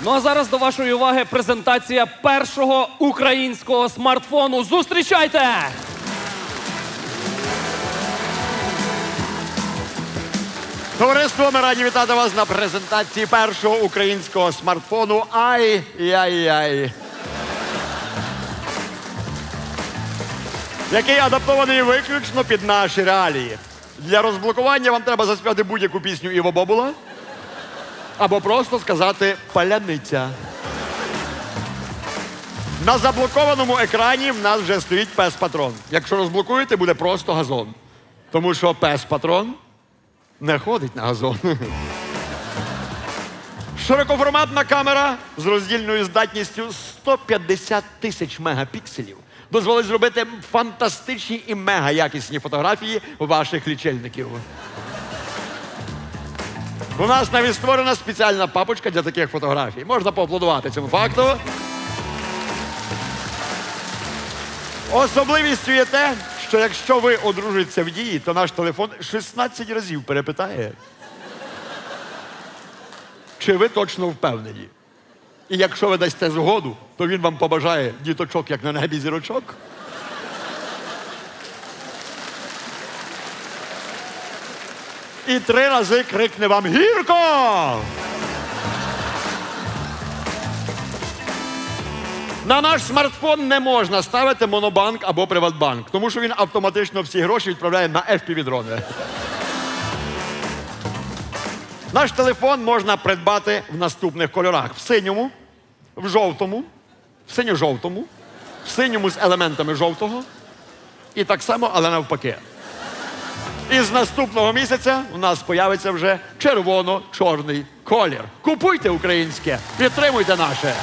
Ну а зараз до вашої уваги презентація першого українського смартфону. Зустрічайте! Товариство, ми раді вітати вас на презентації першого українського смартфону. Ай-яй-яй. Який адаптований виключно під наші реалії. Для розблокування вам треба заспівати будь-яку пісню Іво Бобула або просто сказати паляниця. На заблокованому екрані в нас вже стоїть пес-патрон. Якщо розблокуєте, буде просто газон. Тому що пес-патрон не ходить на газон. Широкоформатна камера з роздільною здатністю 150 тисяч мегапікселів дозволить зробити фантастичні і мега якісні фотографії ваших лічильників. У нас навіть створена спеціальна папочка для таких фотографій. Можна поаплодувати цьому факту. Особливістю є те, що якщо ви одружуєтеся в дії, то наш телефон 16 разів перепитає. Чи ви точно впевнені? І якщо ви дасте згоду, то він вам побажає діточок, як на небі зірочок. І три рази крикне вам гірко! На наш смартфон не можна ставити монобанк або Приватбанк, тому що він автоматично всі гроші відправляє на FPV-дрони. Наш телефон можна придбати в наступних кольорах: в синьому, в жовтому, в синьо-жовтому, в синьому з елементами жовтого і так само, але навпаки. І з наступного місяця у нас появиться вже червоно-чорний колір. Купуйте українське, підтримуйте наше.